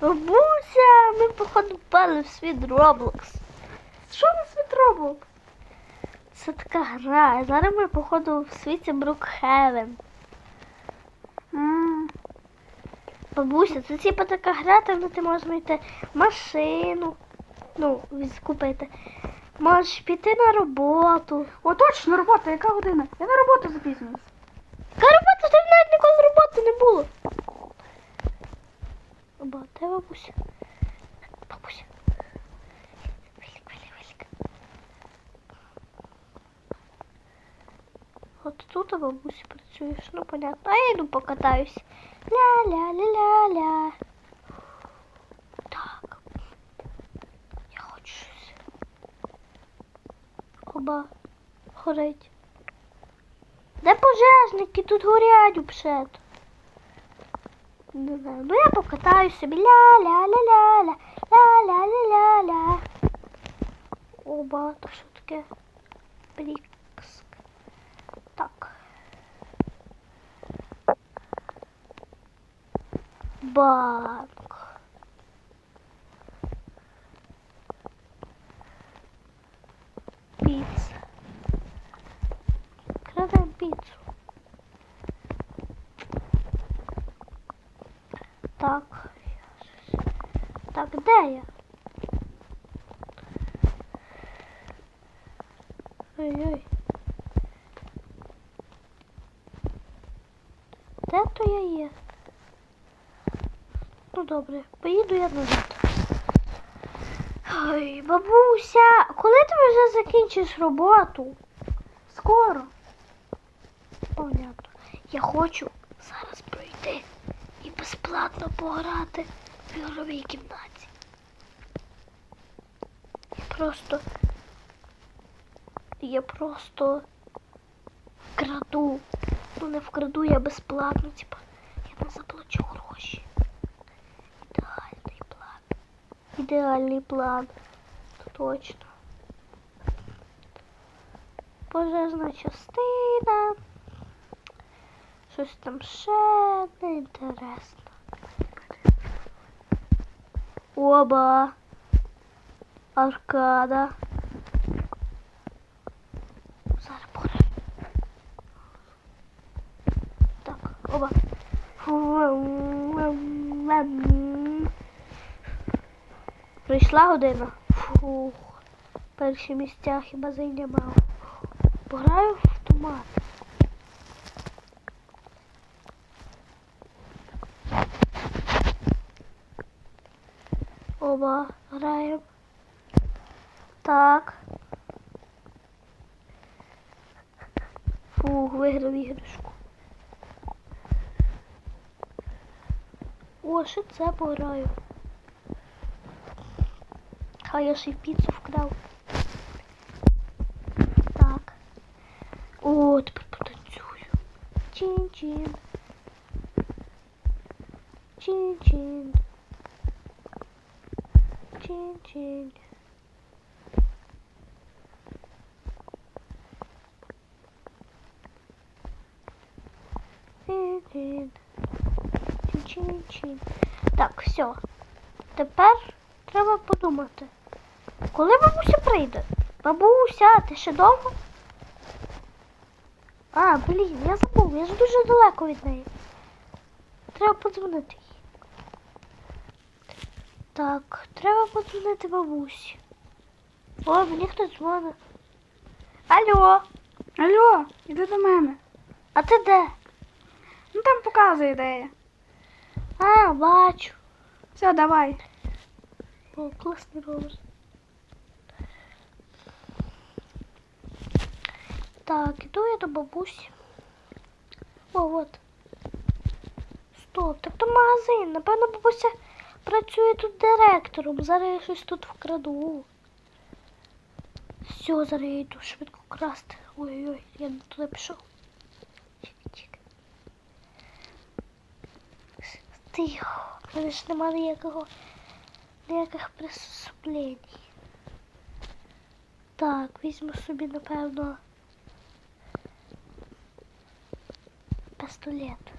Бабуся, ми походу впали в світ Роблокс. Що на світ Roblox? Це така гра. Зараз ми, походу, в світі Брукхевен. Бабуся, це типа така гра, там де ти можеш знайти машину. Ну, купити. Можеш піти на роботу. О, точно, робота, яка година? Я на роботу запізнююсь. Яка робота? Ти навіть ніколи роботи не було. Оба, де бабуся? Бабуся. Велик, велик, велик. От тут бабуся працюєш, ну понятно. А я йду покатаюсь. Ля-ля-ля-ля-ля. Так. Я хочу щось. Оба. Горить. Де пожежники? Тут горять обшет. Не знаю. Ну я покатаюсь собі. Ля-ля-ля-ля-ля. Ля-ля-ля-ля-ля. Оба, то що таке? Брікск. Так. Банк. Піца. Так. Ой-ой. Де то я є? Ну добре, поїду я назад. Ой, бабуся, коли ти вже закінчиш роботу? Скоро. Понятно. Я хочу зараз пройти і безплатно пограти в ігровій кімнаті. Просто. Я просто вкраду. Ну не вкраду, я безплатно, типа, я не заплачу гроші. Ідеальний план. Ідеальний план. Точно. Пожежна частина. Щось там ще не інтересно. Оба. Аркада. Пора. Так, оба. Прийшла година. Фух. Перші місця хіба зайнімав. Пограю в автомат. Оба граємо. Так. Фух, виграв іграшку. О, ще це пограю. Хай я ще й піцу вкрав. Так. О, тепер потанцюю. Чин-чин. Чин-чин. Чин-чин. Чин-чин-чин. Так, все. Тепер треба подумати. Коли бабуся прийде? Бабуся, ти ще довго? А, блін, я забув, я ж дуже далеко від неї. Треба подзвонити їй. Так, треба подзвонити бабусі. О, мені хтось дзвонить. Алло, Алло, іди до мене. а ти де? Ну там показує де я. А, бачу. Все, давай. О, класний ровер. Так, іду я до бабусі. О, от. Стоп, так то магазин. Напевно, бабуся працює тут директором. Зараз я щось тут вкраду. Все, зараз я йду швидко красти. Ой-ой, я не туди пішов. Тихо, в мене ж немає ніякого ніяких присуплень. Так, візьму собі, напевно, пістолет.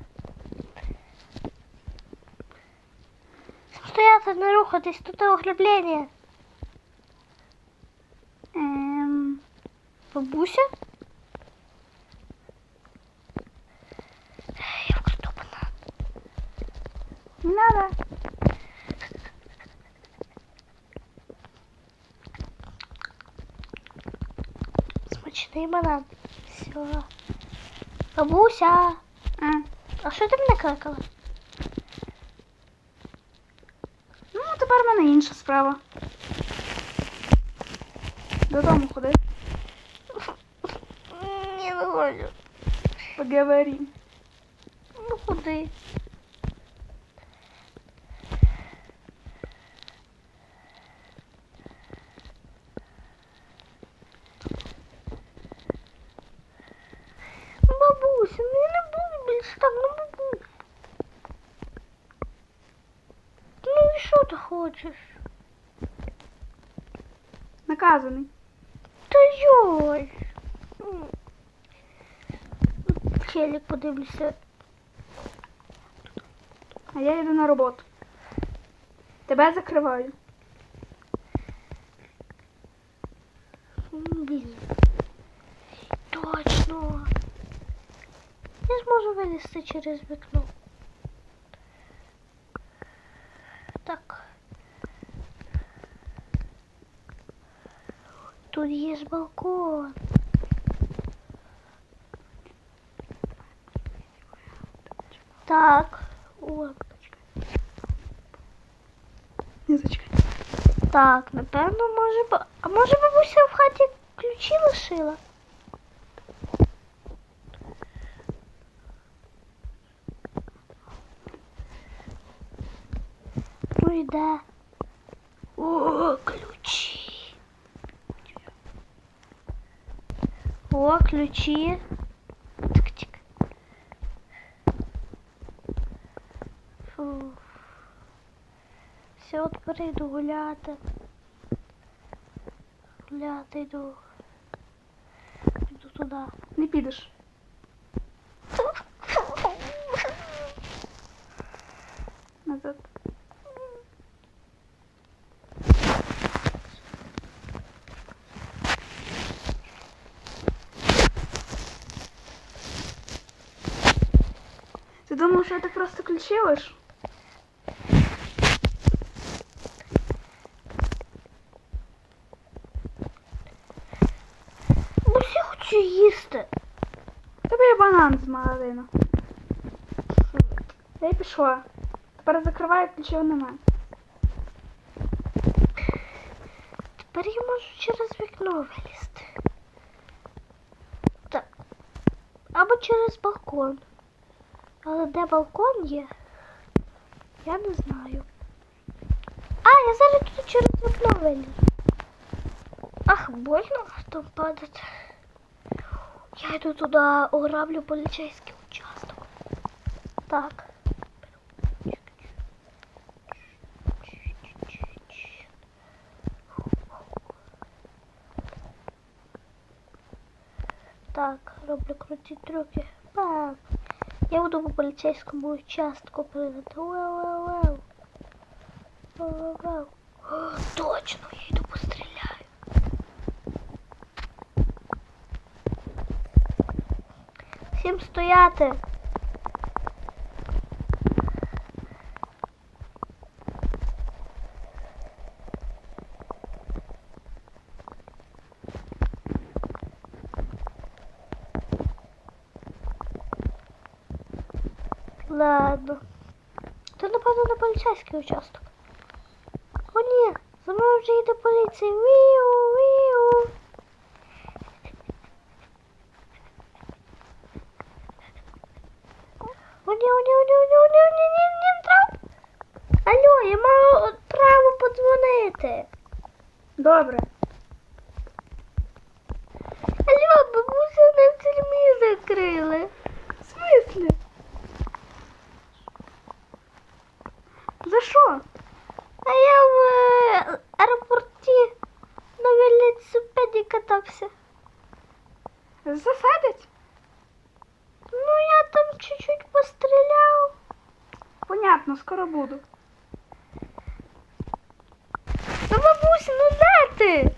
Стояти, не рухатись, тут ограблення. Ем, Бабуся? Я вкраду банан. не надо. Смачний банан. Все. Бабуся, А, а що ти мене кликала? ну, тепер в мене інша справа. Додому ходи. Не хочу. Поговорим. Ну куди? Бабуся, ну я не буду більше так, ну бабуся. Ну і що ти хочеш? Наказаний. Та йой. Челік подивлюся. А я йду на роботу. Тебе закриваю. Блін. Точно. Я зможу вилізти через вікно. Так. Тут є ж балкон. Так. О, Не зачекай. так, напевно, може ба- А може бабуся в хаті ключі лишила? Ну йде. О, ключі. О, ключі. Тик-тик. Фу. Все, от перейду гуляти. Гуляти йду. Йду туди. Не підеш. Думав, що просто ключі лиш? Ну, всі хочу їсти. Тебе є банан з магазину. Я й пішла. Тепер закриваю ключів нема. Тепер я можу через вікно вилізти. Так. Або через балкон. Але де балкон є? Я не знаю. А, я зараз тут через вікно вилізу. Ах, больно там падати. Я йду туди, ограблю поліцейський участок. Так. Так, роблю круті трюки. Я буду по поліцейському участку прыгать. Вау-вау-вау. Точно, я йду постреляю. Всім стояти. Ладно. Це, напевно, на поліцейський участок. О, ні, за мною вже йде поліція. Віу, віу. О, ні, о, ні, о, ні, о, ні, о, ні, о, ні, ні, ні, треба. Алло, я маю право подзвонити. Добре. Алло, бабуся на в тюрмі закрили. Хорошо. А я в э, аэропорте на велосипеде катался. Засадить? Ну, я там чуть-чуть пострелял. Понятно, скоро буду. Ну, бабусь, ну де ти?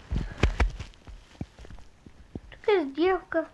Така дівка.